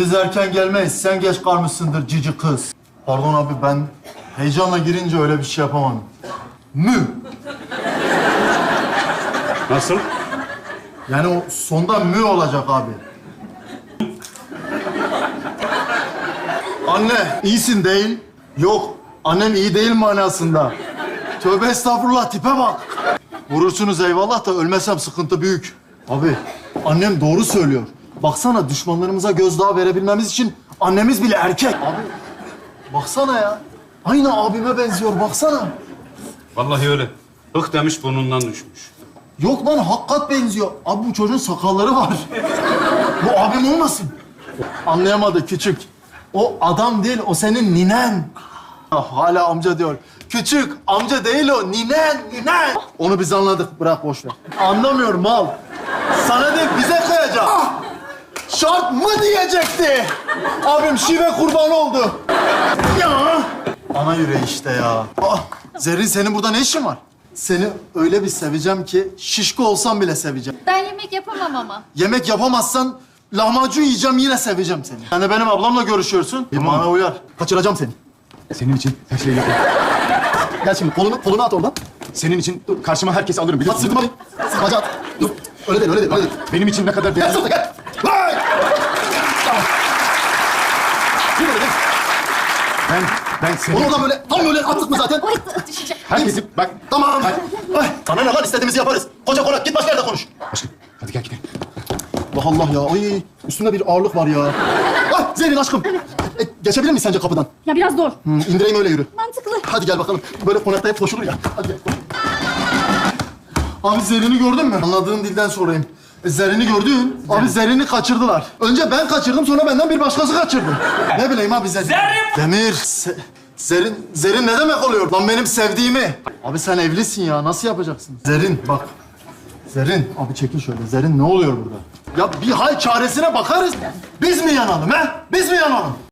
Biz erken gelmeyiz. Sen geç kalmışsındır cici kız. Pardon abi ben heyecanla girince öyle bir şey yapamadım. Mü. Nasıl? Yani o sonda mü olacak abi. Anne iyisin değil. Yok annem iyi değil manasında. Tövbe estağfurullah tipe bak. Vurursunuz eyvallah da ölmesem sıkıntı büyük. Abi annem doğru söylüyor. Baksana düşmanlarımıza gözdağı verebilmemiz için annemiz bile erkek. Abi baksana ya. Aynı abime benziyor baksana. Vallahi öyle. Hık demiş burnundan düşmüş. Yok lan hakikat benziyor. Abi bu çocuğun sakalları var. bu abim olmasın? Anlayamadı küçük. O adam değil, o senin ninen. Ah, Hala amca diyor. Küçük, amca değil o, ninen, ninen. Onu biz anladık, bırak boş ver. Anlamıyor mal. Sana değil, bize kıyacak. Şart mı diyecekti? Abim şive kurbanı oldu. Ya. Ana yüreği işte ya. Ah, Zerrin senin burada ne işin var? Seni öyle bir seveceğim ki şişko olsam bile seveceğim. Ben yemek yapamam ama. Yemek yapamazsan lahmacun yiyeceğim yine seveceğim seni. Yani benim ablamla görüşüyorsun. Bana uyar. Kaçıracağım seni. Senin için her şeyi yaparım. Gel şimdi kolunu, kolunu at oradan. Senin için dur, karşıma herkesi alırım At biliyorsun. sırtıma bin. Sıkmaca at. Dur. Öyle değil, öyle değil, öyle değil. Benim için ne kadar Gel değerli. gel. Vay! Tamam. Yürü öyle değil. Ben, ben seni... Onu da böyle, tam böyle attık mı zaten? Ay düşecek. Herkesi bak... Tamam. Ay, sana ne lan istediğimizi yaparız. Koca konak git başka yerde konuş. Aşkım hadi gel gidelim. Allah Allah ya. Ay üstünde bir ağırlık var ya. Ah Zerrin aşkım. E, geçebilir miyiz sence kapıdan? Ya biraz zor. Hı, indireyim öyle yürü. Mantıklı. Hadi gel bakalım. Böyle konakta hep koşulur ya. Hadi gel. Abi Zerrin'i gördün mü? Anladığın dilden sorayım. E, Zerrin'i gördün. Abi Zerrin'i kaçırdılar. Önce ben kaçırdım sonra benden bir başkası kaçırdı. ne bileyim abi Zerrin. Zerrin! Demir. Se- Zerrin, Zerrin ne demek oluyor? Lan benim sevdiğimi. Abi sen evlisin ya. Nasıl yapacaksın? Zerrin bak. Zerrin. Abi çekil şöyle. Zerrin ne oluyor burada? Ya bir hal çaresine bakarız. Biz mi yanalım he? Biz mi yanalım?